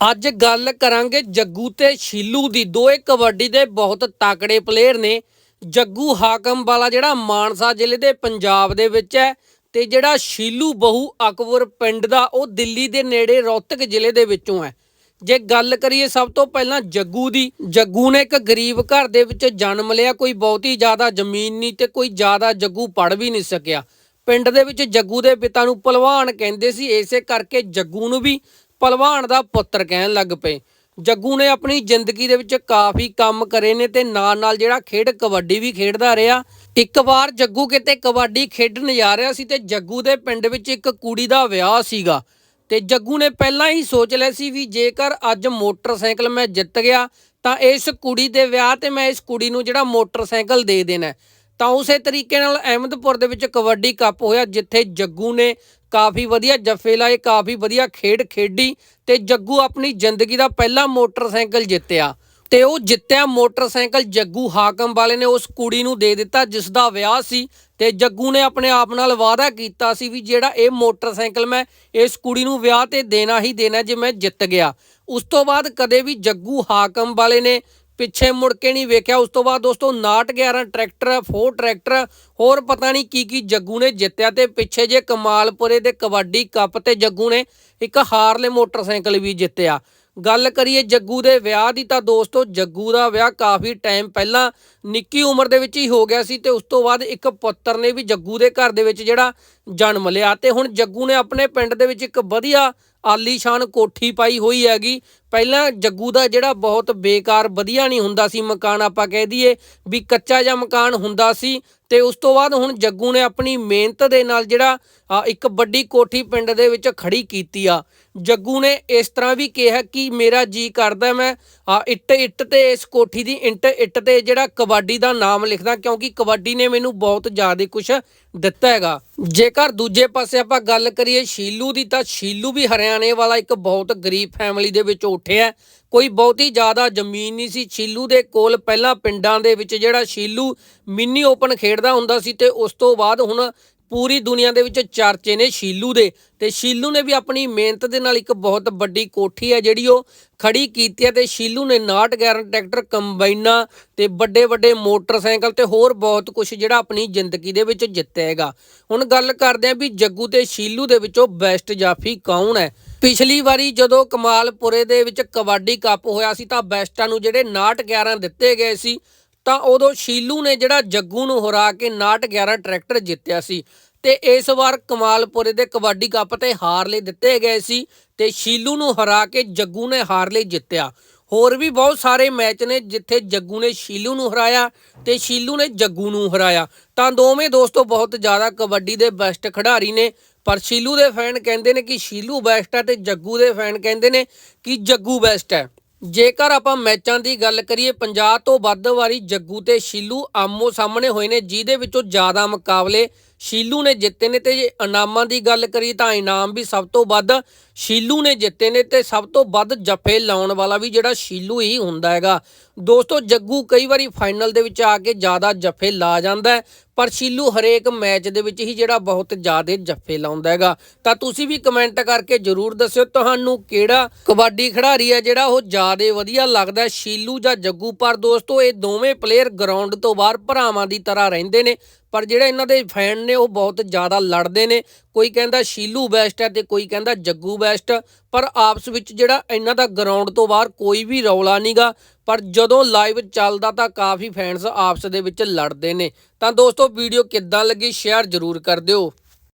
ਅੱਜ ਗੱਲ ਕਰਾਂਗੇ ਜੱਗੂ ਤੇ ਸ਼ੀਲੂ ਦੀ। ਦੋਏ ਕਬੱਡੀ ਦੇ ਬਹੁਤ ਤਾਕੜੇ ਪਲੇਅਰ ਨੇ। ਜੱਗੂ ਹਾਕਮ ਵਾਲਾ ਜਿਹੜਾ ਮਾਨਸਾ ਜ਼ਿਲ੍ਹੇ ਦੇ ਪੰਜਾਬ ਦੇ ਵਿੱਚ ਹੈ ਤੇ ਜਿਹੜਾ ਸ਼ੀਲੂ ਬਹੂ ਅਕਬਰ ਪਿੰਡ ਦਾ, ਉਹ ਦਿੱਲੀ ਦੇ ਨੇੜੇ ਰੋਹਤਕ ਜ਼ਿਲ੍ਹੇ ਦੇ ਵਿੱਚੋਂ ਹੈ। ਜੇ ਗੱਲ ਕਰੀਏ ਸਭ ਤੋਂ ਪਹਿਲਾਂ ਜੱਗੂ ਦੀ, ਜੱਗੂ ਨੇ ਇੱਕ ਗਰੀਬ ਘਰ ਦੇ ਵਿੱਚ ਜਨਮ ਲਿਆ, ਕੋਈ ਬਹੁਤੀ ਜ਼ਿਆਦਾ ਜ਼ਮੀਨ ਨਹੀਂ ਤੇ ਕੋਈ ਜ਼ਿਆਦਾ ਜੱਗੂ ਪੜ ਵੀ ਨਹੀਂ ਸਕਿਆ। ਪਿੰਡ ਦੇ ਵਿੱਚ ਜੱਗੂ ਦੇ ਪਿਤਾ ਨੂੰ ਪਹਿਲਵਾਨ ਕਹਿੰਦੇ ਸੀ, ਇਸੇ ਕਰਕੇ ਜੱਗੂ ਨੂੰ ਵੀ ਪਹਿਲਵਾਨ ਦਾ ਪੁੱਤਰ ਕਹਿਣ ਲੱਗ ਪਏ। ਜੱਗੂ ਨੇ ਆਪਣੀ ਜ਼ਿੰਦਗੀ ਦੇ ਵਿੱਚ ਕਾਫੀ ਕੰਮ ਕਰੇ ਨੇ ਤੇ ਨਾਲ ਨਾਲ ਜਿਹੜਾ ਖੇਡ ਕਬੱਡੀ ਵੀ ਖੇਡਦਾ ਰਿਹਾ। ਇੱਕ ਵਾਰ ਜੱਗੂ ਕਿਤੇ ਕਬੱਡੀ ਖੇਡਣ ਜਾ ਰਿਹਾ ਸੀ ਤੇ ਜੱਗੂ ਦੇ ਪਿੰਡ ਵਿੱਚ ਇੱਕ ਕੁੜੀ ਦਾ ਵਿਆਹ ਸੀਗਾ। ਤੇ ਜੱਗੂ ਨੇ ਪਹਿਲਾਂ ਹੀ ਸੋਚ ਲਿਆ ਸੀ ਵੀ ਜੇਕਰ ਅੱਜ ਮੋਟਰਸਾਈਕਲ ਮੈਂ ਜਿੱਤ ਗਿਆ ਤਾਂ ਇਸ ਕੁੜੀ ਦੇ ਵਿਆਹ ਤੇ ਮੈਂ ਇਸ ਕੁੜੀ ਨੂੰ ਜਿਹੜਾ ਮੋਟਰਸਾਈਕਲ ਦੇ ਦੇਣਾ ਤਾਂ ਉਸੇ ਤਰੀਕੇ ਨਾਲ ਅਹਿਮਦਪੁਰ ਦੇ ਵਿੱਚ ਕਬੱਡੀ ਕੱਪ ਹੋਇਆ, ਜਿੱਥੇ ਜੱਗੂ ਨੇ ਕਾਫੀ ਵਧੀਆ ਜੱਫੇ ਲਾਏ ਕਾਫੀ ਵਧੀਆ ਖੇਡ ਖੇਡੀ ਤੇ ਜੱਗੂ ਆਪਣੀ ਜ਼ਿੰਦਗੀ ਦਾ ਪਹਿਲਾ ਮੋਟਰਸਾਈਕਲ ਜਿੱਤਿਆ। ਤੇ ਉਹ ਜਿੱਤਿਆ ਮੋਟਰਸਾਈਕਲ ਜੱਗੂ ਹਾਕਮ ਵਾਲੇ ਨੇ ਉਸ ਕੁੜੀ ਨੂੰ ਦੇ ਦਿੱਤਾ, ਜਿਸ ਦਾ ਵਿਆਹ ਸੀ ਤੇ ਜੱਗੂ ਨੇ ਆਪਣੇ ਆਪ ਨਾਲ ਵਾਅਦਾ ਕੀਤਾ ਸੀ ਵੀ ਜਿਹੜਾ ਇਹ ਮੋਟਰਸਾਈਕਲ ਮੈਂ ਇਸ ਕੁੜੀ ਨੂੰ ਵਿਆਹ ਤੇ ਦੇਣਾ ਹੀ ਦੇਣਾ ਜੇ ਮੈਂ ਜਿੱਤ ਗਿਆ। ਉਸ ਤੋਂ ਬਾਅਦ ਕਦੇ ਵੀ ਜੱਗੂ ਹਾਕਮ ਵਾਲੇ ਨੇ ਪਿੱਛੇ ਮੁੜ ਕੇ ਨਹੀਂ ਵੇਖਿਆ। ਉਸ ਤੋਂ ਬਾਅਦ ਦੋਸਤੋ 911 ਟਰੈਕਟਰ, ਫੋਰ ਟਰੈਕਟਰ, ਹੋਰ ਪਤਾ ਨਹੀਂ ਕੀ ਕੀ ਜੱਗੂ ਨੇ ਜਿੱਤਿਆ ਤੇ ਪਿੱਛੇ ਜੇ ਕਮਾਲਪੁਰੇ ਦੇ ਕਬੱਡੀ ਕੱਪ ਤੇ ਜੱਗੂ ਨੇ ਇੱਕ ਹਾਰਲੇ ਮੋਟਰਸਾਈਕਲ ਵੀ ਜਿੱਤਿਆ। ਗੱਲ ਕਰੀਏ ਜੱਗੂ ਦੇ ਵਿਆਹ ਦੀ ਤਾਂ ਦੋਸਤੋ, ਜੱਗੂ ਦਾ ਵਿਆਹ ਕਾਫੀ ਟਾਈਮ ਪਹਿਲਾਂ ਨਿੱਕੀ ਉਮਰ ਦੇ ਵਿੱਚ ਹੀ ਹੋ ਗਿਆ ਸੀ ਤੇ ਉਸ ਤੋਂ ਬਾਅਦ ਇੱਕ ਪੁੱਤਰ ਨੇ ਵੀ ਜੱਗੂ ਦੇ ਘਰ ਦੇ ਵਿੱਚ ਜਿਹੜਾ ਜਨਮ ਲਿਆ ਤੇ ਹੁਣ ਜੱਗੂ ਨੇ ਆਪਣੇ ਪਿੰਡ ਦੇ ਵਿੱਚ ਇੱਕ ਵਧੀਆ ਆਲੀਸ਼ਾਨ ਕੋਠੀ ਪਾਈ ਹੋਈ ਹੈਗੀ। ਪਹਿਲਾਂ ਜੱਗੂ ਦਾ ਜਿਹੜਾ ਬਹੁਤ ਬੇਕਾਰ ਵਧੀਆ ਨਹੀਂ ਹੁੰਦਾ ਸੀ ਮਕਾਨ ਆਪਾਂ ਕਹਿ ਦਈਏ, ਵੀ ਕੱਚਾ ਜਿਹਾ ਮਕਾਨ ਹੁੰਦਾ ਸੀ ਤੇ ਉਸ ਤੋਂ ਬਾਅਦ ਹੁਣ ਜੱਗੂ ਨੇ ਆਪਣੀ ਮਿਹਨਤ ਦੇ ਨਾਲ ਜਿਹੜਾ ਇੱਕ ਵੱਡੀ ਕੋਠੀ ਪਿੰਡ ਦੇ ਵਿੱਚ ਖੜੀ ਕੀਤੀ ਆ। ਜੱਗੂ ਨੇ ਇਸ ਤਰ੍ਹਾਂ ਵੀ ਕਿਹਾ ਕਿ ਮੇਰਾ ਜੀ ਕਰਦਾ ਮੈਂ ਇੱਟ ਇੱਟ ਤੇ ਇਸ ਕੋਠੀ ਦੀ ਇੰਟ ਇੱਟ ਤੇ ਜਿਹੜਾ ਕਬੱਡੀ ਦਾ ਨਾਮ ਲਿਖਦਾ, ਕਿਉਂਕਿ ਕਬੱਡੀ ਨੇ ਮੈਨੂੰ ਬਹੁਤ ਜ਼ਿਆਦਾ ਕੁਝ ਦਿੱਤਾ ਹੈਗਾ। ਜੇਕਰ ਦੂਜੇ ਪਾਸੇ ਆਪਾਂ ਗੱਲ ਕਰੀਏ ਸ਼ੀਲੂ ਦੀ, ਤਾਂ ਸ਼ੀਲੂ ਵੀ ਹਰਿਆਣੇ ਵਾਲਾ ਇੱਕ ਬਹੁਤ ਗਰੀਬ ਫੈਮਿਲੀ ਦੇ ਵਿੱਚ ਉੱਠਿਆ ਕੋਈ ਬਹੁਤੀ ਜ਼ਿਆਦਾ ਜ਼ਮੀਨ ਨਹੀਂ ਸੀ। ਸ਼ੀਲੂ ਦੇ ਕੋਲ ਪਹਿਲਾਂ ਪਿੰਡਾਂ ਦੇ ਵਿੱਚ ਜਿਹੜਾ ਸ਼ੀਲੂ ਮਿੰਨੀ ਓਪਨ ਖੇਡਦਾ ਹੁੰਦਾ ਸੀ ਤੇ ਉਸ ਤੋਂ ਬਾਅਦ ਹੁਣ ਪੂਰੀ ਦੁਨੀਆ ਦੇ ਵਿੱਚ ਚਰਚੇ ਨੇ ਸ਼ੀਲੂ ਦੇ ਤੇ ਸ਼ੀਲੂ ਨੇ ਵੀ ਆਪਣੀ ਮਿਹਨਤ ਦੇ ਨਾਲ ਇੱਕ ਬਹੁਤ ਵੱਡੀ ਕੋਠੀ ਹੈ ਜਿਹੜੀ ਉਹ ਖੜੀ ਕੀਤੀ ਹੈ ਤੇ ਸ਼ੀਲੂ ਨੇ 911 ਟਰੈਕਟਰ, ਕੰਬਾਈਨਾਂ ਤੇ ਵੱਡੇ ਵੱਡੇ ਮੋਟਰਸਾਈਕਲ ਤੇ ਹੋਰ ਬਹੁਤ ਕੁਝ ਜਿਹੜਾ ਆਪਣੀ ਜ਼ਿੰਦਗੀ ਦੇ ਵਿੱਚ ਜਿੱਤਿਆ ਹੈਗਾ। ਹੁਣ ਗੱਲ ਕਰਦੇ ਆਂ ਵੀ ਜੱਗੂ ਤੇ ਸ਼ੀਲੂ ਦੇ ਵਿੱਚੋਂ ਬੈਸਟ ਜਾਫੀ ਕੌਣ ਹੈ? ਪਿਛਲੀ ਵਾਰੀ ਜਦੋਂ ਕਮਾਲਪੁਰੇ ਦੇ ਵਿੱਚ ਕਬੱਡੀ ਕੱਪ ਹੋਇਆ ਸੀ ਤਾਂ ਬੈਸਟਾਂ ਨੂੰ ਜਿਹੜੇ 911 ਦਿੱਤੇ ਗਏ ਸੀ ਤਾਂ ਉਦੋਂ ਸ਼ੀਲੂ ਨੇ ਜਿਹੜਾ ਜੱਗੂ ਨੂੰ ਹਰਾ ਕੇ 911 ਟਰੈਕਟਰ ਜਿੱਤਿਆ ਸੀ ਤੇ ਇਸ ਵਾਰ ਕਮਾਲਪੁਰੇ ਦੇ ਕਬੱਡੀ ਕੱਪ ਤੇ ਹਾਰ ਲਈ ਦਿੱਤੇ ਗਏ ਸੀ ਤੇ ਸ਼ੀਲੂ ਨੂੰ ਹਰਾ ਕੇ ਜੱਗੂ ਨੇ ਹਾਰ ਲਈ ਜਿੱਤਿਆ। ਹੋਰ ਵੀ ਬਹੁਤ ਸਾਰੇ ਮੈਚ ਨੇ ਜਿੱਥੇ ਜੱਗੂ ਨੇ ਸ਼ੀਲੂ ਨੂੰ ਹਰਾਇਆ ਤੇ ਸ਼ੀਲੂ ਨੇ ਜੱਗੂ ਨੂੰ ਹਰਾਇਆ। ਤਾਂ ਦੋਵੇਂ ਦੋਸਤੋ ਬਹੁਤ ਜ਼ਿਆਦਾ ਕਬੱਡੀ ਦੇ ਬੈਸਟ ਖਿਡਾਰੀ ਨੇ, ਪਰ ਸ਼ੀਲੂ ਦੇ ਫੈਨ ਕਹਿੰਦੇ ਨੇ ਕਿ ਸ਼ੀਲੂ ਬੈਸਟ ਹੈ ਤੇ ਜੱਗੂ ਦੇ ਫੈਨ ਕਹਿੰਦੇ ਨੇ ਕਿ ਜੱਗੂ ਬੈਸਟ ਹੈ। ਜੇਕਰ ਆਪਾਂ ਮੈਚਾਂ ਦੀ ਗੱਲ ਕਰੀਏ 50 ਤੋਂ ਵੱਧ ਵਾਰੀ ਜੱਗੂ ਤੇ ਸ਼ੀਲੂ ਆਮੋ ਸਾਹਮਣੇ ਹੋਏ ਨੇ, ਜਿਹਦੇ ਵਿੱਚੋਂ ਜ਼ਿਆਦਾ ਮੁਕਾਬਲੇ ਸ਼ੀਲੂ ਨੇ ਜਿੱਤੇ ਨੇ ਤੇ ਜੇ ਇਨਾਮਾਂ ਦੀ ਗੱਲ ਕਰੀ ਤਾਂ ਇਨਾਮ ਵੀ ਸਭ ਤੋਂ ਵੱਧ ਸ਼ੀਲੂ ਨੇ ਜਿੱਤੇ ਨੇ ਤੇ ਸਭ ਤੋਂ ਵੱਧ ਜੱਫੇ ਲਾਉਣ ਵਾਲਾ ਵੀ ਜਿਹੜਾ ਸ਼ੀਲੂ ਹੀ ਹੁੰਦਾ ਹੈਗਾ। ਦੋਸਤੋ, ਜੱਗੂ ਕਈ ਵਾਰੀ ਫਾਈਨਲ ਦੇ ਵਿੱਚ ਆ ਕੇ ਜ਼ਿਆਦਾ ਜੱਫੇ ਲਾ ਜਾਂਦਾ ਪਰ ਸ਼ੀਲੂ ਹਰੇਕ ਮੈਚ ਦੇ ਵਿੱਚ ਹੀ ਜਿਹੜਾ ਬਹੁਤ ਜ਼ਿਆਦਾ ਜੱਫੇ ਲਾਉਂਦਾ ਹੈਗਾ। ਤਾਂ ਤੁਸੀਂ ਵੀ ਕਮੈਂਟ ਕਰਕੇ ਜਰੂਰ ਦੱਸਿਓ ਤੁਹਾਨੂੰ ਕਿਹੜਾ ਕਬੱਡੀ ਖਿਡਾਰੀ ਹੈ ਜਿਹੜਾ ਉਹ ਜ਼ਿਆਦਾ ਵਧੀਆ ਲੱਗਦਾ ਸ਼ੀਲੂ ਜਾਂ ਜੱਗੂ? ਪਰ ਦੋਸਤੋ, ਇਹ ਦੋਵੇਂ ਪਲੇਅਰ ਗਰਾਊਂਡ ਤੋਂ ਬਾਹਰ ਭਰਾਵਾਂ ਦੀ ਤਰ੍ਹਾਂ ਰਹਿੰਦੇ ਨੇ ਪਰ ਜਿਹੜੇ ਇਹਨਾਂ ਦੇ ਫੈਨ ਨੇ ਉਹ ਬਹੁਤ ਜ਼ਿਆਦਾ ਲੜਦੇ ਨੇ। ਕੋਈ ਕਹਿੰਦਾ ਸ਼ੀਲੂ ਬੈਸਟ ਹੈ ਤੇ ਕੋਈ ਕਹਿੰਦਾ ਜੱਗੂ ਬੈਸਟ, ਪਰ ਆਪਸ ਵਿੱਚ ਜਿਹੜਾ ਇਹਨਾਂ ਦਾ ਗਰਾਊਂਡ ਤੋਂ ਬਾਹਰ ਕੋਈ ਵੀ ਰੌਲਾ ਨਹੀਂਗਾ ਪਰ ਜਦੋਂ ਲਾਈਵ ਚੱਲਦਾ ਤਾਂ ਕਾਫੀ ਫੈਨਸ ਆਪਸ ਦੇ ਵਿੱਚ ਲੜਦੇ ਨੇ। ਤਾਂ ਦੋਸਤੋ ਵੀਡੀਓ ਕਿੱਦਾਂ ਲੱਗੀ ਸ਼ੇਅਰ ਜ਼ਰੂਰ ਕਰ ਦਿਓ।